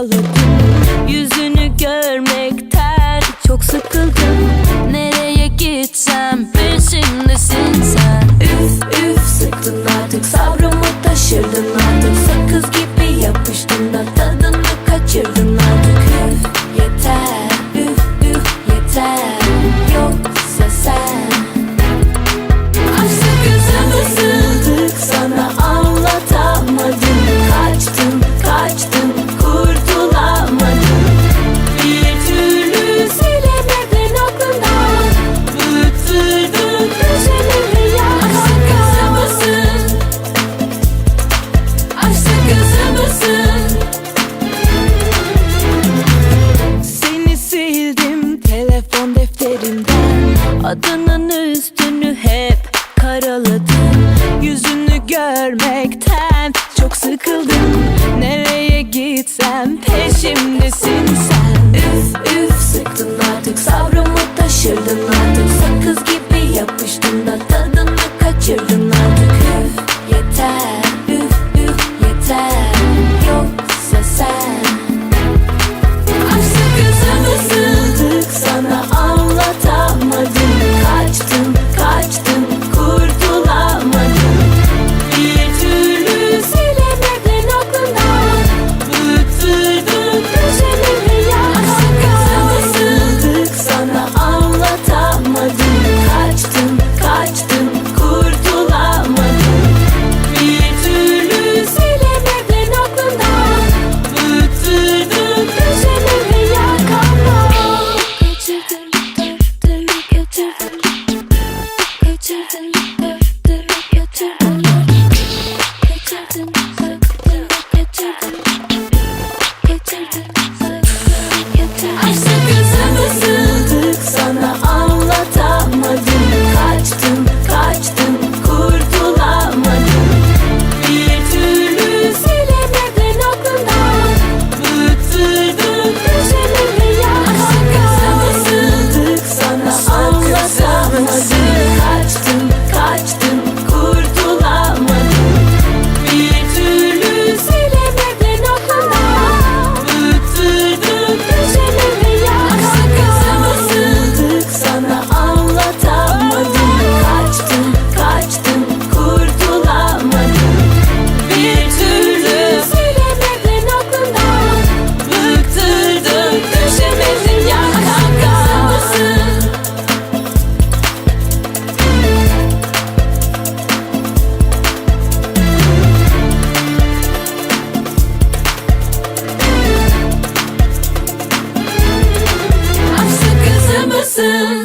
ağladım Yüzünü görmekten çok sıkıldım. Nereye gitsem peşimdesin sen. Üf üf sıktın artık sabrımı taşırdın artık. Sakız gibi yapıştın da kalbimden Adının üstünü hep karaladım Yüzünü görmekten çok sıkıldım. listen.